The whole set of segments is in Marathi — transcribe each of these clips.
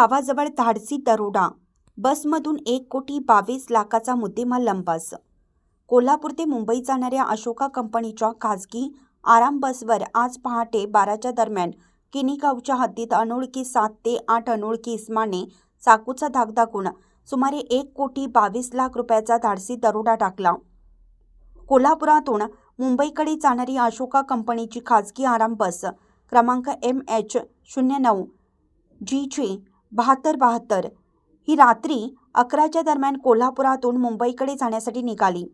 गावाजवळ धाडसी दरोडा. बसमधून एक कोटी बावीस लाखाचा मुद्देमाल लंपास कोल्हापूर ते मुंबई जाणाऱ्या अशोका कंपनीच्या खाजगी आराम बसवर आज पहाटे बाराच्या दरम्यान किनीगावच्या हद्दीत अनोळखी सात ते आठ अनोळखी इस्माने चाकूचा धाक दाखवून सुमारे एक कोटी बावीस लाख रुपयाचा धाडसी दरोडा टाकला. कोल्हापुरातून मुंबईकडे जाणारी अशोका कंपनीची खाजगी आराम बस क्रमांक एम एच शून्य नऊ जी छे बहात्तर बहात्तर. ही रात्री अकराच्या दरम्यान कोल्हापुरातून मुंबईकडे जाण्यासाठी निघाली.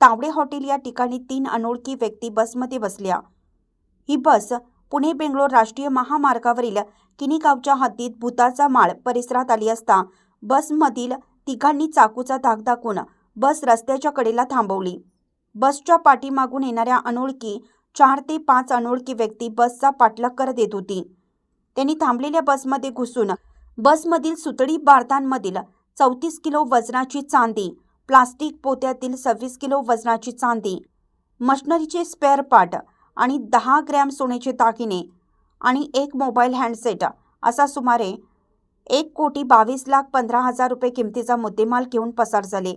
तावडे हॉटेल या ठिकाणी तीन अनोळखी व्यक्ती बसमध्ये बसल्या. ही बस पुणे बेंगलोर राष्ट्रीय महामार्गावरील किनीगावच्या हद्दीत भूताचा माळ परिसरात आली असता बसमधील तिघांनी चाकूचा धाक दाखवून बस रस्त्याच्या कडेला थांबवली. बसच्या पाठीमागून येणाऱ्या अनोळखी चार ते पाच अनोळखी व्यक्ती बसचा पाठलाग करत येत होती. त्यांनी थांबलेल्या बसमध्ये घुसून बसमधील सुतळी बारदांमधील चौतीस किलो वजनाची चांदी प्लास्टिक पोत्यातील सव्वीस किलो वजनाची चांदी मशनरीचे स्पेअर पार्ट आणि दहा ग्रॅम सोन्याचे दागिने आणि एक मोबाईल हँडसेट असा सुमारे एक कोटी बावीस लाख पंधरा हजार रुपये किमतीचा मुद्देमाल घेऊन पसार झाले.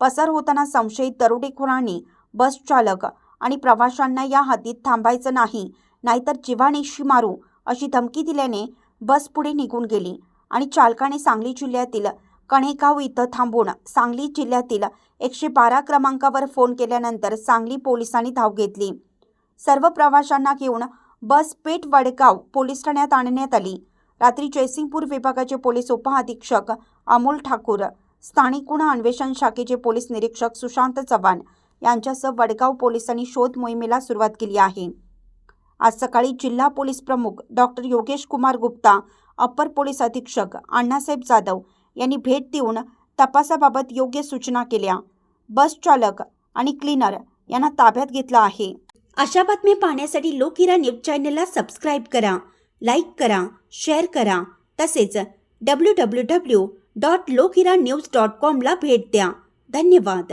पसार होताना संशयित दरोडेखोरांनी बस चालक आणि प्रवाशांना या हद्दीत थांबायचं नाही नाहीतर जिवाणीशी मारू अशी धमकी दिल्याने बस पुढे निघून गेली. आणि चालकाने सांगली जिल्ह्यातील कणेगाव इथं थांबून सांगली जिल्ह्यातील एकशे बारा क्रमांकावर फोन केल्यानंतर सांगली पोलिसांनी धाव घेतली. सर्व प्रवाशांना घेऊन बस पेठ वडगाव पोलीस ठाण्यात आणण्यात आली. रात्री जयसिंगपूर विभागाचे पोलीस उपअधीक्षक अमोल ठाकूर स्थानिक गुन्हा अन्वेषण शाखेचे पोलीस निरीक्षक सुशांत चव्हाण यांच्यासह वडगाव पोलिसांनी शोध मोहिमेला सुरुवात केली आहे. आज सकाळी जिल्हा पोलीस प्रमुख doctor Yogesh Kumar Gupta upper police अधीक्षक अण्णासाहेब जाधव यांनी भेट देऊन तपासाबाबत योग्य सूचना केल्या. बस चालक आणि क्लीनर यांना ताब्यात घेतलं आहे. अशा बातम्या पाहण्यासाठी लोकिरा न्यूज चॅनलला सबस्क्राईब करा लाईक करा शेअर करा. तसेच W W W dot Lokira news dot कॉमला भेट द्या. धन्यवाद.